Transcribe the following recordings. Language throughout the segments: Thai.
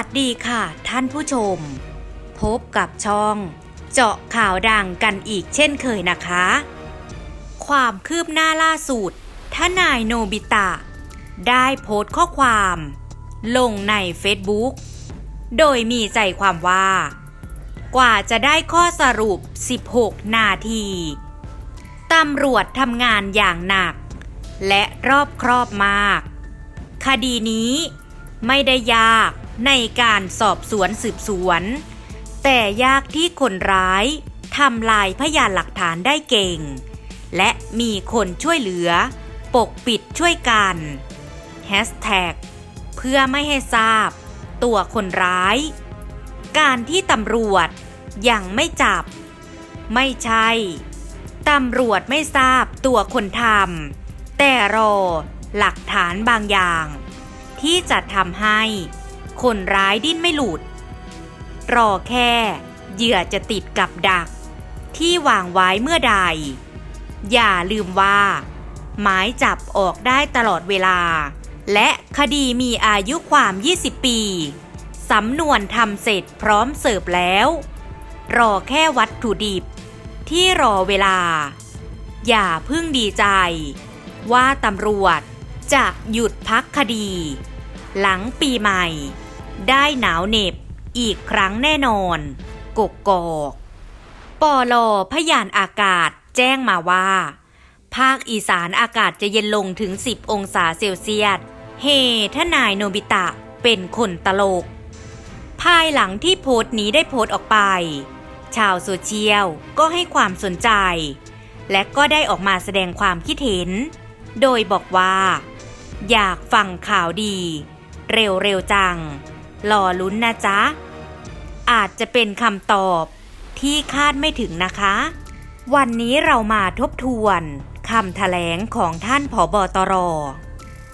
สวัสดีค่ะ ท่านผู้ชม พบกับช่อง เจาะข่าวดังกันอีกเช่นเคยนะคะ ความคืบหน้าล่าสุดทนายโนบิตะ ได้โพสต์ข้อความ ลงใน Facebook โดยมีใจความว่า กว่าจะได้ข้อสรุป 16 นาทีตำรวจทำงานอย่างหนัก และรอบครอบมาก คดีนี้ไม่ได้ยาก ในการสอบสวนสืบสวน แต่ยากที่คนร้ายทำลายพยานหลักฐานได้เก่ง และมีคนช่วยเหลือ ปกปิดช่วยกันแฮชแท็กเพื่อไม่ให้ทราบ ตัวคนร้าย การที่ตำรวจยังไม่จับ ไม่ใช่ตำรวจไม่ทราบตัวคนทำแต่รอหลักฐานบางอย่าง ที่จะทำให้ คนร้ายดิ้นไม่หลุด รอแค่เหยื่อจะติดกับดัก ที่วางไว้เมื่อใด อย่าลืมว่า หมายจับออกได้ตลอดเวลา และคดีมีอายุความ 20 ปี สำนวนทำเสร็จพร้อมเสิร์ฟแล้ว รอแค่วัตถุดิบ ที่รอเวลา อย่าเพิ่งดีใจ ว่าตำรวจจะหยุดพักคดี หลังปีใหม่ ได้หนาวเหน็บอีกครั้งแน่นอน กกกอกปอลอพยานอากาศแจ้งมาว่า ภาคอีสานอากาศจะเย็นลงถึง 10 องศาเซลเซียส เฮทนายโนบิตะเป็นคนตลก ภายหลังที่โพสต์นี้ได้โพสต์ออกไป ชาวโซเชียลก็ให้ความสนใจ และก็ได้ออกมาแสดงความคิดเห็น โดยบอกว่า อยากฟังข่าวดี เร็วๆจัง รอลุ้นนะจ๊ะ อาจจะเป็นคำตอบที่คาดไม่ถึงนะคะ วันนี้เรามาทบทวนคำแถลงของท่านผอบอตร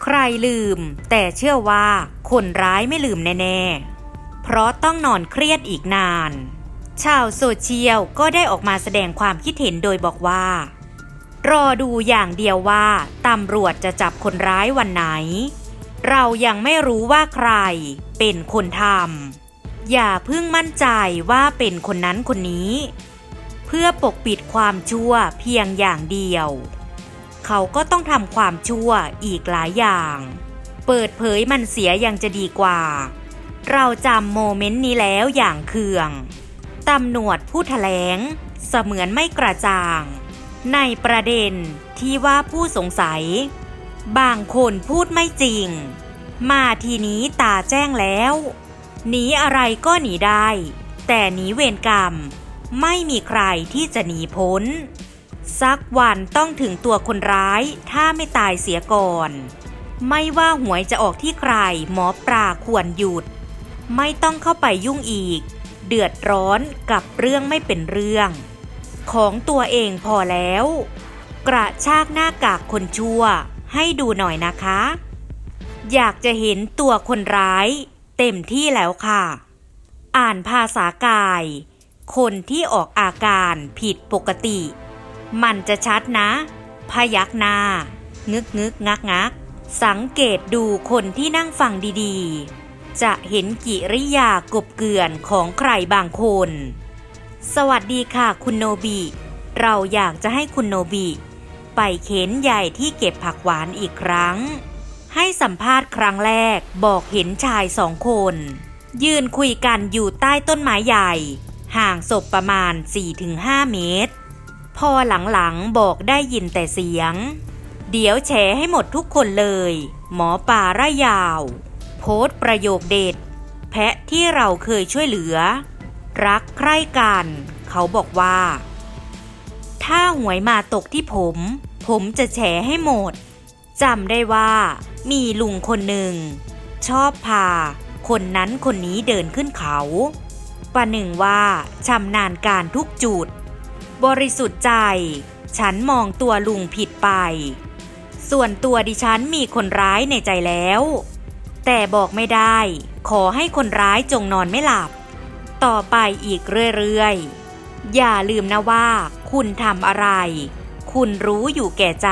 ใครลืม แต่เชื่อว่าคนร้ายไม่ลืมแน่ๆ เพราะต้องนอนเครียดอีกนาน ชาวโซเชียลก็ได้ออกมาแสดงความคิดเห็นโดยบอกว่า รอดูอย่างเดียวว่าตำรวจจะจับคนร้ายวันไหน เรายังไม่รู้ว่าใคร เป็นคนทำอย่าเพิ่งมั่นใจว่าเป็นคนนั้นคนนี้ เพื่อปกปิดความชั่วเพียงอย่างเดียว เขาก็ต้องทำความชั่วอีกหลายอย่าง เปิดเผยมันเสียยังจะดีกว่า เราจำโมเมนต์นี้แล้วอย่างเคืองตำรวจผู้แถลง เสมือนไม่กระจ่าง ในประเด็นที่ว่าผู้สงสัย บางคนพูดไม่จริง มาทีนี้ตาแจ้งแล้ว หนีอะไรก็หนีได้ แต่หนีเวรกรรม ไม่มีใครที่จะหนีพ้น สักวันต้องถึงตัวคนร้ายถ้าไม่ตายเสียก่อน ไม่ว่าหวยจะออกที่ใครหมอปลาควรหยุด ไม่ต้องเข้าไปยุ่งอีก เดือดร้อนกับเรื่องไม่เป็นเรื่อง ของตัวเองพอแล้ว กระชากหน้ากากคนชั่วให้ดูหน่อยนะคะ อยากจะเห็นตัวคนร้าย เต็มที่แล้วค่ะ อ่านภาษากาย คนที่ออกอาการผิดปกติ มันจะชัดนะ พยักหน้างึกงึกงักงัก สังเกตดูคนที่นั่งฟังดีๆ จะเห็นกิริยากบเกลื่อนของใครบางคน สวัสดีค่ะคุณโนบิ เราอยากจะให้คุณโนบิ ไปเข็นใหญ่ที่เก็บผักหวานอีกครั้ง ให้สัมภาษณ์ครั้งแรกบอกเห็นชายสองคน ยืนคุยกันอยู่ใต้ต้นไม้ใหญ่ ห่างศพประมาณ 4-5 เมตร พอหลังๆบอกได้ยินแต่เสียง เดี๋ยวแฉให้หมดทุกคนเลย หมอป่าระยาว โพสต์ประโยคเด็ด แพะที่เราเคยช่วยเหลือ รักใคร่กัน เขาบอกว่า ถ้าหวยมาตกที่ผม ผมจะแฉให้หมด จำได้ว่า มีลุงคนหนึ่ง ชอบพา คนนั้นคนนี้เดินขึ้นเขา ประหนึ่งว่าชำนาญการทุกจุด บริสุทธิ์ใจ ฉันมองตัวลุงผิดไป ส่วนตัวดิฉันมีคนร้ายในใจแล้ว แต่บอกไม่ได้ ขอให้คนร้ายจงนอนไม่หลับ ต่อไปอีกเรื่อยๆ อย่าลืมนะว่า คุณทำอะไร คุณรู้อยู่แก่ใจ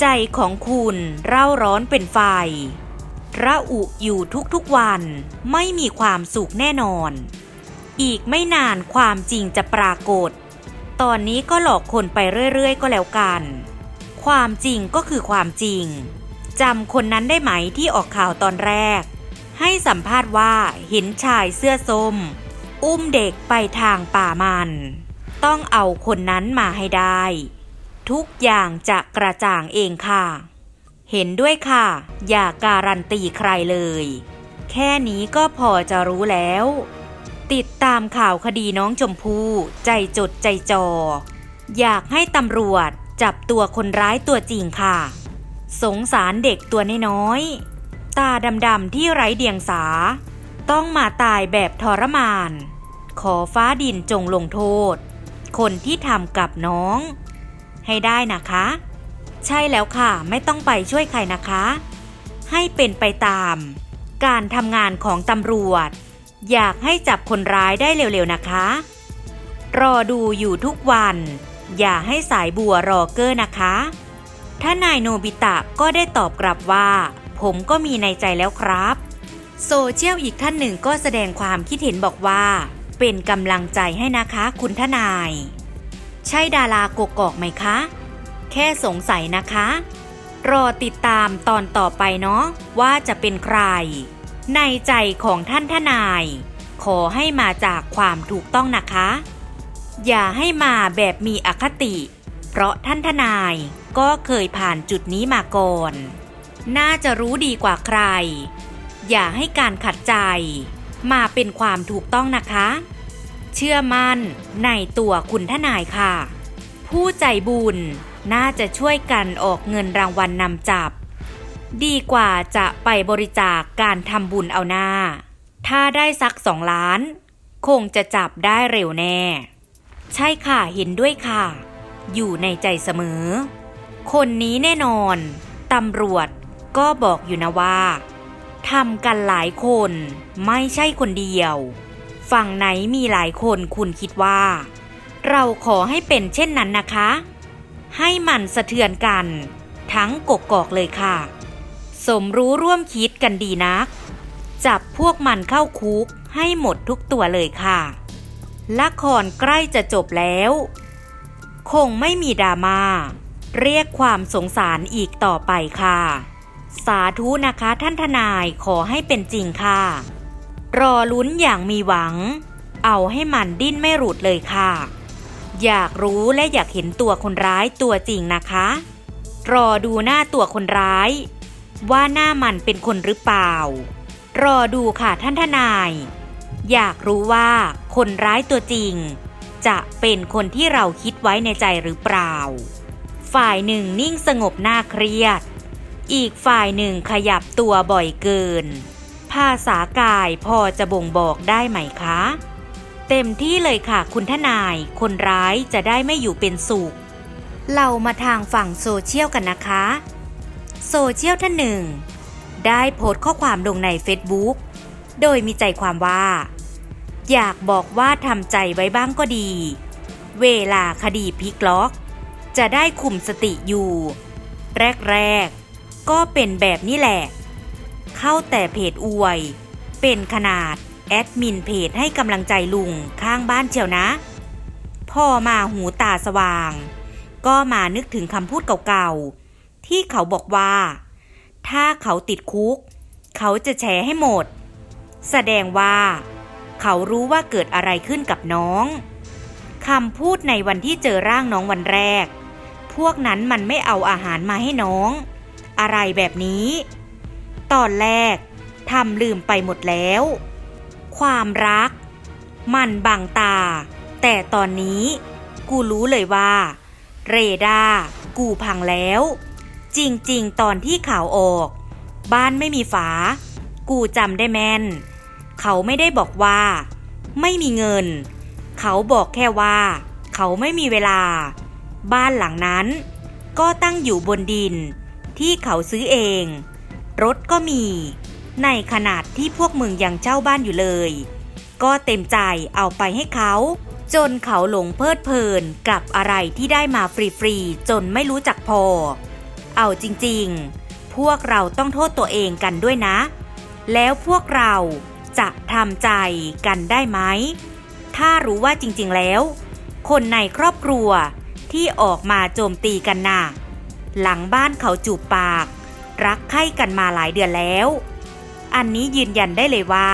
ใจของคุณเร่าร้อนเป็นไฟ ระอุอยู่ทุกๆวันไม่มีความสุขแน่นอน อีกไม่นานความจริงจะปรากฏ ตอนนี้ก็หลอกคนไปเรื่อยๆ ก็แล้วกัน ความจริงก็คือความจริงจำคนนั้นได้ไหมที่ออกข่าวตอนแรก ให้สัมภาษณ์ว่าเห็นชายเสื้อส้ม อุ้มเด็กไปทางป่ามัน ต้องเอาคนนั้นมาให้ได้ ทุกอย่างจะกระจ่างเองค่ะ เห็นด้วยค่ะ อย่าการันตีใครเลย แค่นี้ก็พอจะรู้แล้ว ติดตามข่าวคดีน้องชมพู่ใจจดใจจอ อยากให้ตำรวจจับตัวคนร้ายตัวจริงค่ะ สงสารเด็กตัวน้อยๆตาดำๆที่ไร้เดียงสา ต้องมาตายแบบทรมาน ขอฟ้าดินจงลงโทษ คนที่ทำกับน้อง ให้ได้นะคะ ใช่แล้วค่ะไม่ต้องไปช่วยใครนะคะ ให้เป็นไปตาม การทำงานของตำรวจ อยากให้จับคนร้ายได้เร็วๆนะคะ รอดูอยู่ทุกวัน อย่าให้สายบัวรอเกอร์นะคะถ้านายโนบิตะก็ได้ตอบกลับว่า ผมก็มีในใจแล้วครับโซเชียลอีกท่านหนึ่งก็แสดงความคิดเห็นบอกว่า เป็นกำลังใจให้นะคะคุณทนาย ใช่ดารากกอกไหมคะ แค่สงสัยนะคะ รอติดตามตอนต่อไปเนาะว่าจะเป็นใคร ในใจของท่านทนาย ขอให้มาจากความถูกต้องนะคะ อย่าให้มาแบบมีอคติ เพราะท่านทนายก็เคยผ่านจุดนี้มาก่อน น่าจะรู้ดีกว่าใคร อย่าให้การขัดใจ มาเป็นความถูกต้องนะคะ เชื่อมั่นในตัวคุณทนายค่ะ ผู้ใจบุญน่าจะช่วยกันออกเงินรางวัลนนำจับ ดีกว่าจะไปบริจาคการทำบุญเอาหน้า ถ้าได้สักสองล้าน คงจะจับได้เร็วแน่ ใช่ค่ะเห็นด้วยค่ะ อยู่ในใจเสมอ คนนี้แน่นอนตำรวจก็บอกอยู่นะว่าทำกันหลายคนไม่ใช่คนเดียว ฝั่งไหนมีหลายคนคุณคิดว่า เราขอให้เป็นเช่นนั้นนะคะ ให้มันสะเทือนกัน ทั้งกกอกเลยค่ะ สมรู้ร่วมคิดกันดีนัก จับพวกมันเข้าคุกให้หมดทุกตัวเลยค่ะ ละครใกล้จะจบแล้ว คงไม่มีดราม่าเรียกความสงสารอีกต่อไปค่ะ สาธุนะคะท่านทนายขอให้เป็นจริงค่ะ รอลุ้นอย่างมีหวัง เอาให้มันดิ้นไม่หลุดเลยค่ะ อยากรู้และอยากเห็นตัวคนร้ายตัวจริงนะคะ รอดูหน้าตัวคนร้าย ว่าหน้ามันเป็นคนหรือเปล่า รอดูค่ะท่านทนาย อยากรู้ว่าคนร้ายตัวจริง จะเป็นคนที่เราคิดไว้ในใจหรือเปล่า ฝ่ายหนึ่งนิ่งสงบหน้าเครียด อีกฝ่ายหนึ่งขยับตัวบ่อยเกิน ภาษากายพอจะบ่งบอกได้ไหมคะ เต็มที่เลยค่ะคุณทนาย คนร้ายจะได้ไม่อยู่เป็นสุข เรามาทางฝั่งโซเชียลกันนะคะ โซเชียลท่านหนึ่ง ได้โพสต์ข้อความลงใน Facebook โดยมีใจความว่า อยากบอกว่าทำใจไว้บ้างก็ดี เวลาคดีพลิกล็อก จะได้คุมสติอยู่ แรก ๆ ก็เป็นแบบนี้แหละ เข้าแต่เพจอวย เป็นขนาด แอดมินเพจให้กำลังใจลุงข้างบ้านเชียวนะ พ่อมาหูตาสว่าง ก็มานึกถึงคำพูดเก่าๆ ที่เขาบอกว่า ถ้าเขาติดคุก เขาจะแชร์ให้หมด แสดงว่า เขารู้ว่าเกิดอะไรขึ้นกับน้องคำพูดในวันที่เจอร่างน้องวันแรก พวกนั้นมันไม่เอาอาหารมาให้น้อง อะไรแบบนี้ ตอนแรกทำลืมไปหมดแล้ว ความรัก มันบังตา แต่ตอนนี้ กูรู้เลยว่า เรดาร์กูพังแล้ว จริงๆ ตอนที่ข่าวออก บ้านไม่มีฝา กูจำได้แม่น เขาไม่ได้บอกว่า ไม่มีเงิน เขาบอกแค่ว่า เขาไม่มีเวลา บ้านหลังนั้น ก็ตั้งอยู่บนดิน ที่เขาซื้อเอง รถก็มี ในขนาดที่พวกมึงยังเช่าบ้านอยู่เลย ก็เต็มใจเอาไปให้เขา จนเขาหลงเพลิดเพลินกับอะไรที่ได้มาฟรีๆจนไม่รู้จักพอ เอาจริงๆ พวกเราต้องโทษตัวเองกันด้วยนะ แล้วพวกเราจะทำใจกันได้ไหม ถ้ารู้ว่าจริงๆแล้ว คนในครอบครัวที่ออกมาโจมตีกันน่ะหลังบ้านเขาจูบปาก รักใคร่กันมาหลายเดือนแล้ว อันนี้ยืนยันได้เลยว่า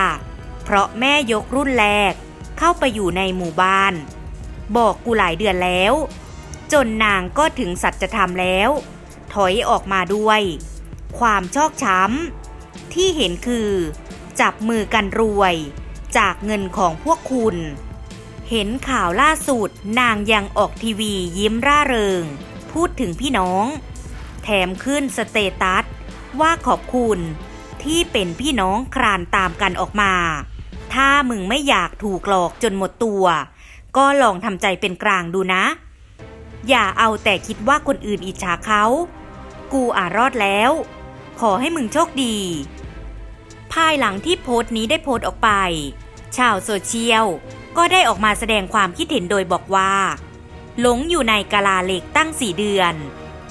เพราะแม่ยกรุ่นแรก เข้าไปอยู่ในหมู่บ้าน บอกกูหลายเดือนแล้ว จนนางก็ถึงสัจธรรมแล้ว ถอยออกมาด้วย ความชอกช้ำที่เห็นคือ จับมือกันรวย จากเงินของพวกคุณ เห็นข่าวล่าสุดนางยังออกทีวียิ้มร่าเริง พูดถึงพี่น้อง แถมขึ้นสเตตัส ว่าขอบคุณ ที่เป็นพี่น้องครานตามกันออกมา ถ้ามึงไม่อยากถูกหลอกจนหมดตัว ก็ลองทำใจเป็นกลางดูนะ อย่าเอาแต่คิดว่าคนอื่นอิจฉาเขา กูอ่ารอดแล้ว ขอให้มึงโชคดี ภายหลังที่โพสต์นี้ได้โพสต์ออกไป ชาวโซเชียลก็ได้ออกมาแสดงความคิดเห็นโดยบอกว่า หลงอยู่ในกะลาเหล็กตั้งสี่เดือน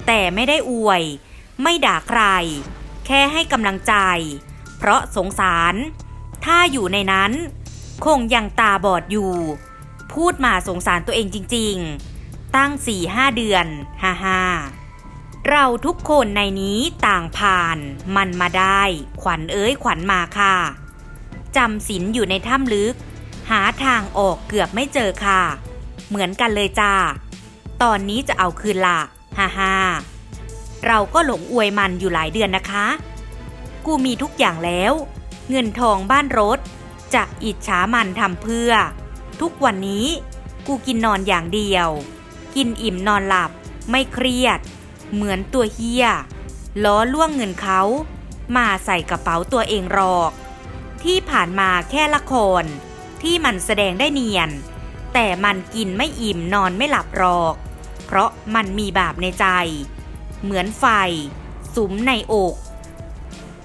แต่ไม่ได้อวย ไม่ด่าใคร แค่ให้กำลังใจ เพราะสงสาร ถ้าอยู่ในนั้น คงยังตาบอดอยู่ พูดมาสงสารตัวเองจริง ๆ ตั้งสี่ห้าเดือนฮ่าฮ่าเราทุกคนในนี้ต่างผ่าน มันมาได้ ขวัญเอ้ยขวัญมาค่ะจำศีลอยู่ในถ้ำลึก หาทางออกเกือบไม่เจอค่ะ เหมือนกันเลยจ้า ตอนนี้จะเอาคืนละฮ่าฮ่า เราก็หลงอวยมันอยู่หลายเดือนนะคะ กูมีทุกอย่างแล้ว เงินทองบ้านรถ จะอิจฉามันทำเพื่อ ทุกวันนี้ กูกินนอนอย่างเดียว กินอิ่มนอนหลับ ไม่เครียด เหมือนตัวเฮียล้อล่วงเงินเขา มาใส่กระเป๋าตัวเองหรอก ที่ผ่านมาแค่ละคร ที่มันแสดงได้เนียน แต่มันกินไม่อิ่มนอนไม่หลับหรอก เพราะมันมีบาปในใจ เหมือนไฟสุมในอก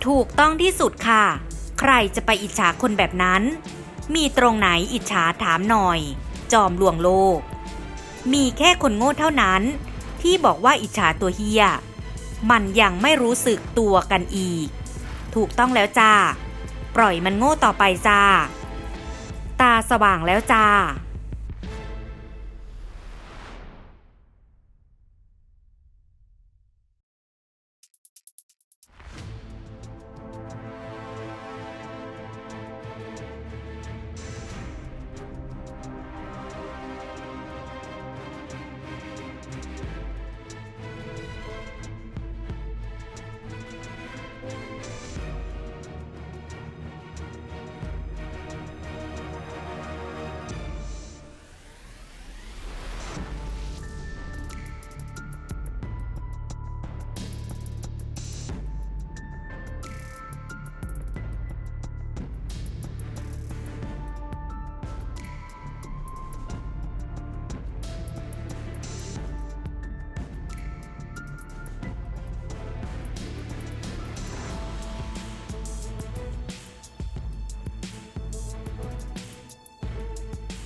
ถูกต้องที่สุดค่ะ ใครจะไปอิจฉาคนแบบนั้น มีตรงไหนอิจฉาถามหน่อย จอมลวงโลก มีแค่คนโง่เท่านั้น ที่บอกว่าอิจฉาตัวเฮีย มันยังไม่รู้สึกตัวกันอีก ถูกต้องแล้วจ้า ปล่อยมันโง่ต่อไปจ้า ตาสว่างแล้วจ้า